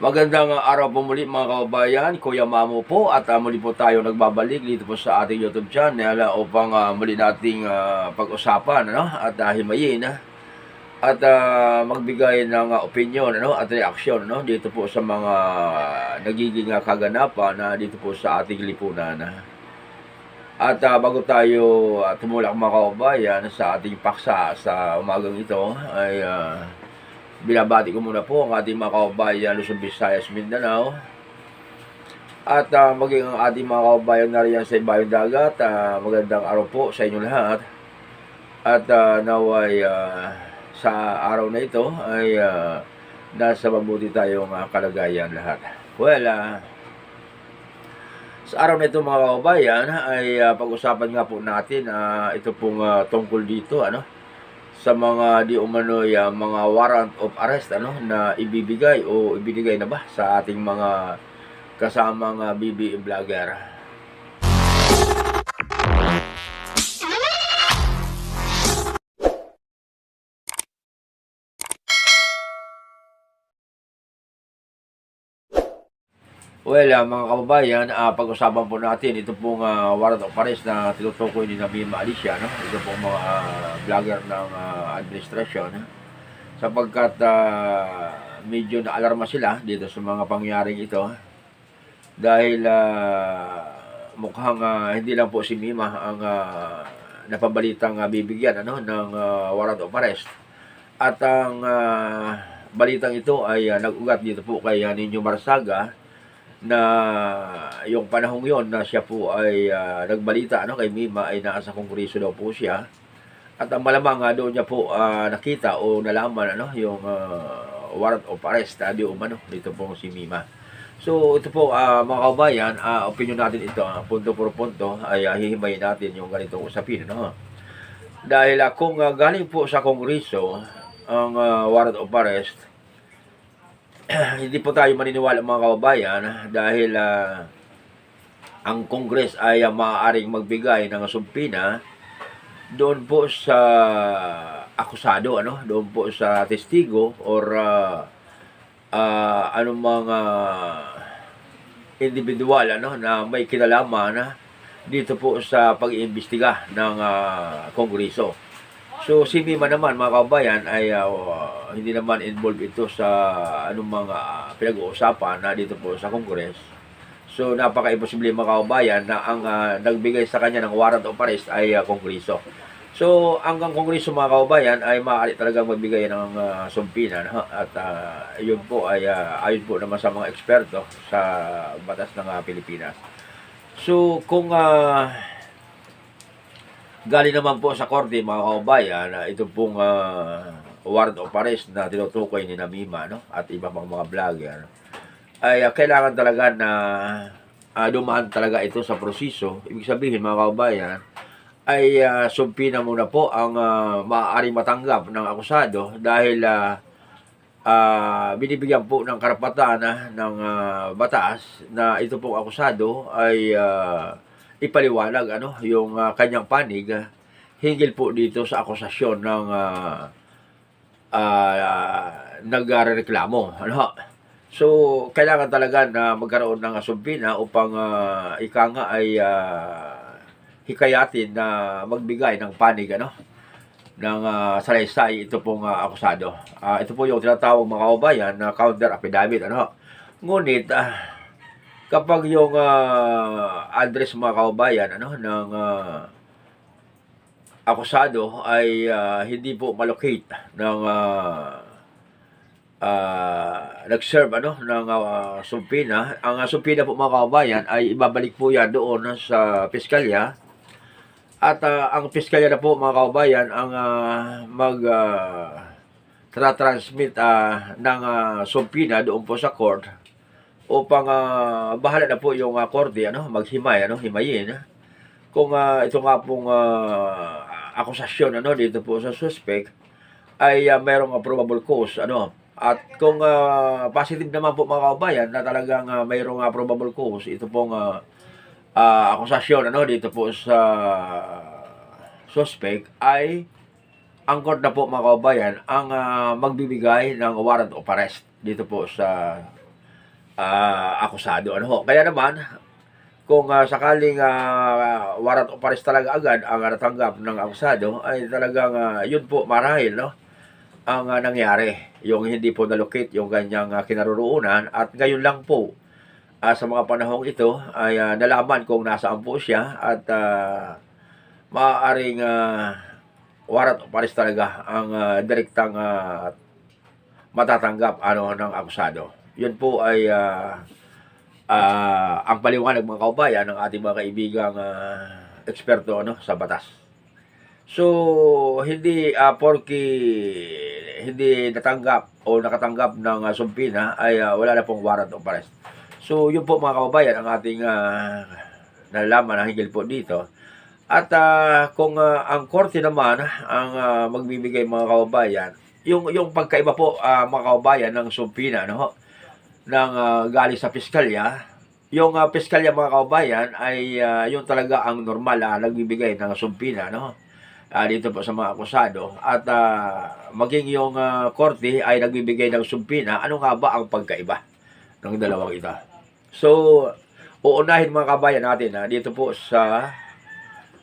Magandang araw po muli mga kababayan, Kuya Mamo po at ah, muli po tayo nagbabalik dito po sa ating YouTube channel ah, upang ah, muli nating ah, pag-usapan ano, at uh, himayin ah, at ah, magbigay ng ah, opinion ano, at reaksyon no, dito po sa mga nagiging ah, kaganapan na dito po sa ating lipunan. ah. At ah, bago tayo ah, tumulak mga kababayan sa ating paksa sa umagang ito ay ah, binabati ko muna po ang ating mga kababayan Luzon, Visayas, Mindanao. At ah, maging ang ating mga kababayan na riyan sa ibayong dagat. ah, magandang araw po sa inyo lahat. At ah, naway ah, sa araw na ito ay ah, nasa mabuti tayong ah, kalagayan lahat. Well, ah, sa araw na ito mga kababayan ay ah, pag-usapan nga po natin ah, ito pong ah, tungkol dito ano sa mga di umano'y ah, mga warrant of arrest ano na ibibigay o ibinigay na ba sa ating mga kasamang ah, BBM vlogger. Well, ah, mga kababayan, ah, pag-usapan po natin ito pong ah, warrant of arrest na tinutukoy ni Nabima Alicia, no? Ito pong mga ah, vlogger ng ah, administrasyon. no? Sapagkat ah, medyo naalarma sila dito sa mga pangyaring ito. Dahil ah, mukhang ah, hindi lang po si Mima ang ah, napabalitang ah, bibigyan ano, ng ah, warrant of arrest. At ang ah, balitang ito ay ah, nag-ugat dito po kay ah, Ninyo Marsaga na yung panahong yon na siya po ay ah, nagbalita ano kay Mima ay nasa kongreso daw po siya. At ang malamang nga doon niya po ah, nakita o nalaman ano yung ah, warrant of arrest uh, di umano dito po si Mima. So ito po ah, mga kabayan ah, opinion natin ito ah, punto por punto ay uh, hihimayin natin yung ganitong usapin no dahil ah, kung ah, galing po sa kongreso ang ah, warrant of arrest hindi po tayo maniniwala mga kababayan dahil ah, ang Kongres ay ah, maaaring magbigay ng sumpina doon po sa akusado ano doon po sa testigo or uh, anong mga individual ano na may kinalaman na dito po sa pag-iimbestiga ng ah, Kongreso. So si Mima naman mga kababayan ay ah, hindi naman involved ito sa anong mga pinag-uusapan na dito po sa Congress. So napaka-imposible mga kababayan na ang ah, nagbigay sa kanya ng warrant of arrest ay ah, Kongreso. So hanggang Kongreso mga kababayan ay maaari talagang magbigay ng ah, sumpina no? at ah, yun po ay ah, ayon po naman sa mga eksperto sa batas ng ah, Pilipinas. So kung ah, Galing naman po sa korte mga kababayan na ito pong ah, warrant of arrest na tinutukoy ni Namima no? at iba pang mga vlogger ay ah, kailangan talaga na ah, dumaan talaga ito sa proseso. Ibig sabihin mga kababayan ay uh, sumpina muna po ang ah, maaaring matanggap ng akusado dahil ah, ah, binibigyan po ng karapatan ah, ng ah, batas na ito pong akusado ay ah, ipaliwanag ano yung ah, kanyang panig ah, hinggil po dito sa akusasyon ng uh, nagreklamo ano so kailangan talaga na magkaroon ng sumpina upang ah, ika ay ah, hikayatin na magbigay ng panig ano ng ah, salaysay ito pong ah, akusado. Ah, ito po yung tinatawag mga kababayan na counter affidavit ano. Ngunit ah, kapag yung ah, address mga kababayan ano ng ah, akusado ay ah, hindi po malocate ng ah, ah, nag-serve ano ng ah, sumpina. Ang uh, sumpina po mga kababayan ay ibabalik po yan doon sa piskalya. At ah, ang piskalya na po mga kababayan ang ah, mag ah, tra-transmit ah, ng ah, sumpina doon po sa court upang ah, bahala na po yung uh, korte ano maghimay ano himayin kung ah, ito nga pong ah, akusasyon ano dito po sa suspect ay ah, mayroong ah, probable cause ano? At kung ah, positive naman po mga kababayan na talagang ah, mayroong ah, probable cause ito pong ah, ah, akusasyon ano dito po sa suspect ay ang court na po mga kababayan ang ah, magbibigay ng warrant of arrest dito po sa ah, akusado. Ano ho? Kaya naman, kung ah, sakaling ah, warrant of arrest talaga agad ang natanggap ng akusado, ay talagang ah, yun po marahil, no? Ang ah, nangyari, yung hindi po nalocate yung kanyang ah, kinaroroonan at ngayon lang po ah, sa mga panahong ito ay ah, nalaman kung nasaan po siya at ah, maaaring ah, warrant of arrest talaga ang ah, direktang ah, matatanggap ano ng akusado. Yun po ay ah, ah, ang paliwanag mga kaubayan ng ating mga kaibigang ah, eksperto ano sa batas. So hindi uh, porki hindi natanggap o nakatanggap ng uh, sumpina ay ah, wala na pong warrant of arrest. So yun po mga kaubayan ang ating uh, nalalaman na higil po dito. At ah, kung ah, ang korte naman ang ah, magbibigay mga kaubayan, yung yung pagkaiba po ah, mga kaubayan ng sumpina no ng ah, galing sa piskalya, yung uh, piskalya mga kaubayan ay ah, yung talaga ang normal na nagbibigay ng sumpina no. Ah, dito po sa mga akusado at ah, maging yung ah, korte ay nagbibigay ng sumpina, ano nga ba ang pagkaiba ng dalawang ito? So, uunahin mga kabayan natin na dito po sa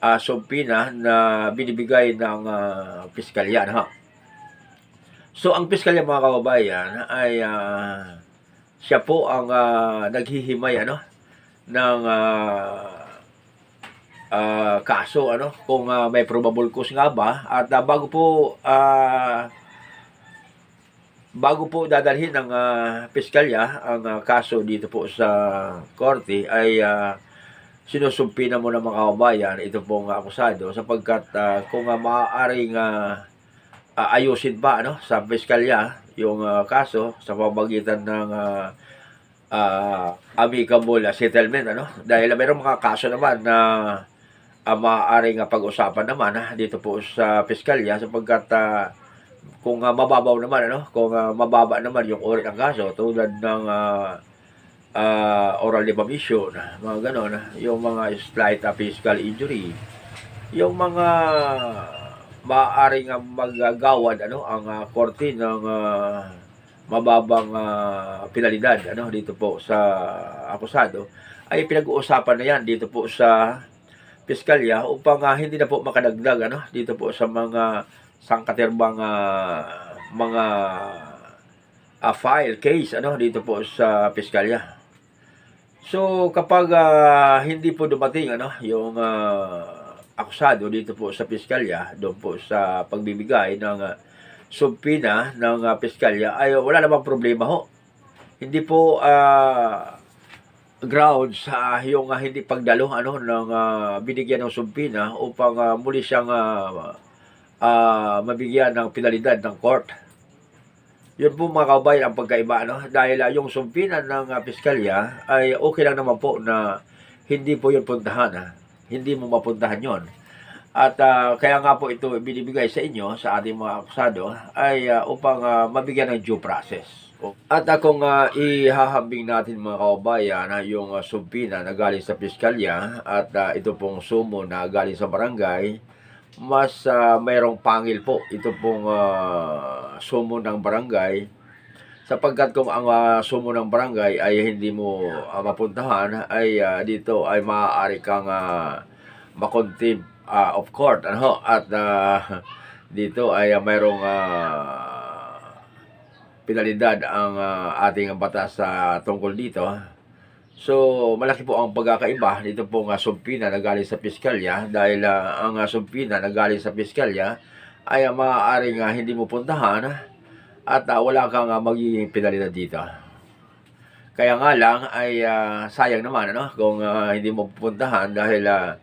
uh, sumpina na binibigay ng ah, piskalya. No? So, ang piskalya mga kababayan ay ah, siya po ang ah, naghihimay ano, ng ah, ah, kaso ano kung ah, may probable cause nga ba. At ah, bago po ah, bago po dadalhin ng ah, piskalya ang ah, kaso dito po sa korte ay ah, sinusumpi na muna mga kababayan ito pong akusado sapagkat ah, kung uh, maaaring ah, ah, ayusin pa ano sa piskalya yung ah, kaso sa pamagitan ng ah, ah, amicable ah, settlement ano? Dahil mayroong mga kaso naman na uh, maaaring ah, pag-usapan naman ah, dito po sa piskalya sapagkat ah, kung ah, mababaw naman ano? Kung ah, mababa naman yung uri ng kaso tulad ng ah, ah, oral defamation mga ganon ah, yung mga slight ah, physical injury. Yung mga maaaring ah, magagawad ano ang ah, korte ng ah, mababang ah, penalidad ano dito po sa akusado ay pinag-uusapan na yan dito po sa piskalya upang ah, hindi na po makadagdag ano dito po sa mga sangkaterbang ah, mga ah, file case ano dito po sa piskalya. So kapag ah, hindi po dumating ano yung ah, akusado dito po sa piskalya doon po sa pagbibigay ng ah, subpina ng ah, piskalya ay wala namang problema ho. Hindi po ah, grounds sa yung ah, hindi pagdalo ano ng ah, binigyan ng subpina upang ah, muli siyang ah, ah, mabigyan ng penalidad ng court. Yun po mga kabayan ang pagkaiba ano dahil ah, yung sumpinan ng ah, piskalya ay okay lang naman po na hindi po yun puntahan ha. Hindi mo mapuntahan yon. At ah, kaya nga po ito binibigay sa inyo sa ating mga akusado ay ah, upang ah, mabigyan ng due process. At uh, kung ah, ihahambing natin mga kababayan na yung uh, sumpina na galing sa piskalya at ah, ito pong sumo na galing sa barangay, mas ah, mayroong pangil po ito pong ah, sumo ng barangay sapagkat kung ang ah, sumo ng barangay ay hindi mo ah, mapuntahan ay ah, dito ay maaari kang uh, makontempt ah, of court ano? At ah, dito ay ah, mayroong penalidad ang ah, ating batas sa tungkol dito So, malaki po ang pagkakaiba dito po nga sumpina na galing sa piskalya dahil ah, ang uh, sumpina na galing sa piskalya ay uh, maaaring ah, hindi mo puntahan at ah, wala kang uh, magiging penalidad dito. Kaya nga lang ay ah, sayang naman ano? Kung ah, hindi mo pupuntahan dahil ah,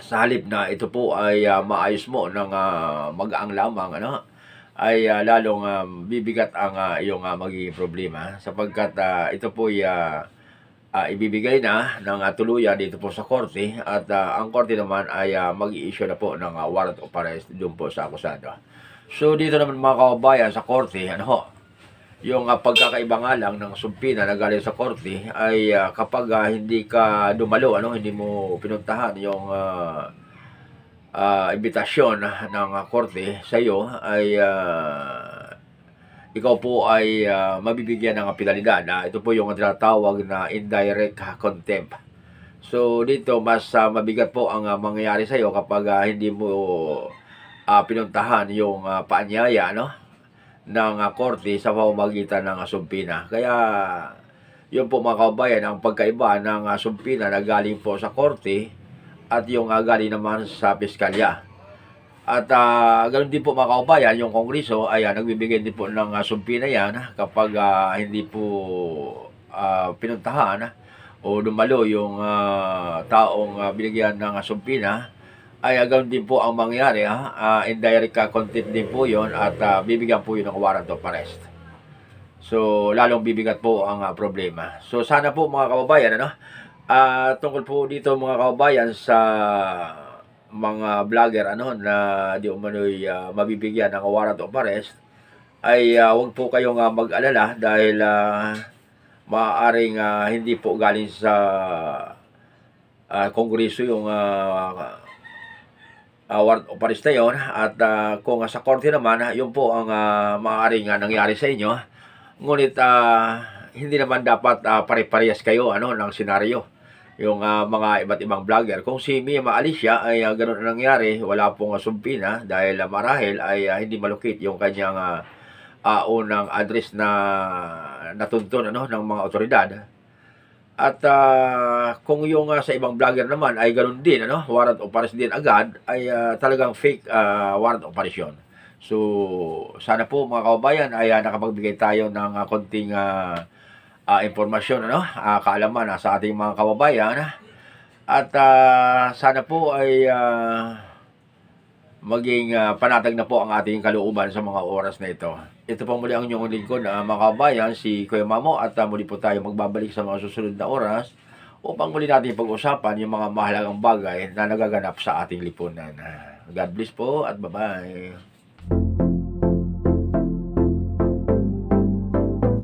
sa halip na ito po ay ah, maayos mo ng ah, mag-aang lamang ano ay ah, lalong ah, bibigat ang ah, iyong ah, magiging problema sapagkat ah, ito po ay ah, ah, ibibigay na ng ah, tuluyan dito po sa korte at ah, ang korte naman ay ah, mag-i-issue na po ng ah, warrant of arrest doon po sa akusado. So dito naman mga kababayan sa korte, ano ho, yung ah, pagkakaiba nga lang ng sumpina na galing sa korte ay ah, kapag ah, hindi ka dumalo, ano, hindi mo pinuntahan yung ah, ah, imbitasyon ng korte sa iyo ay ah, ikaw po ay ah, mabibigyan ng penalidad. Ah, ito po yung tinatawag na indirect contempt. So dito mas ah, mabigat po ang ah, mangyayari sa iyo kapag ah, hindi mo ah, pinuntahan yung ah, paanyaya no ng korte sa pamamagitan ng asumpina. Kaya yun po mga kabayan ang pagkaiba ng ah, sumpina na galing po sa korte at yung ah, galing naman sa piskalya. At ah, ganoon din po mga kaubayan, yung kongreso ay nagbibigay din po ng uh, sumpina yan kapag ah, hindi po ah, pinuntahan ah, o dumalo yung ah, taong ah, binigyan ng ah, sumpina ay uh, ganoon din po ang mangyari ha. Ah, indirect uh, contempt din po yon at ah, bibigyan po yun ng warrant of arrest. So, lalong bibigat po ang ah, problema. So, sana po mga kababayan, ano, ah tungkol po dito mga kababayan sa mga vlogger ano na di umano'y ah, mabibigyan ng warrant of arrest ay ah, huwag po kayong ah, mag-alala dahil ah, maaaring ah, hindi po galing sa ah, kongreso yung ah, arrest na yun at ah, kung sa korte naman yun po ang ah, maaaring ah, nangyari sa inyo ngunit ah, hindi naman dapat ah, pare-parehas kayo ano ng senaryo yung ah, mga iba't ibang vlogger. Kung si Mia Alicia ay uh, ganun ang nangyari, wala pong uh, sumpina dahil ah, marahil ay ah, hindi malukit yung kanyang ah, ah, unang address na natuntun ano, ng mga otoridad. At ah, kung yung ah, sa ibang vlogger naman ay ganun din, ano, warrant of arrest din agad, ay ah, talagang fake ah, warrant yun. So, sana po mga kababayan ay ah, nakapagbigay tayo ng ah, konting ah, ah, impormasyon, ano, ah, kaalaman ah, sa ating mga kababayan. At ah, sana po ay ah, maging ah, panatag na po ang ating kalooban sa mga oras na ito. Ito po muli ang inyong lingkod, uh, mga kababayan, si Kuya Mamo, at ah, muli po tayo magbabalik sa mga susunod na oras upang muli natin pag-usapan yung mga mahalagang bagay na nagaganap sa ating lipunan. God bless po at bye-bye.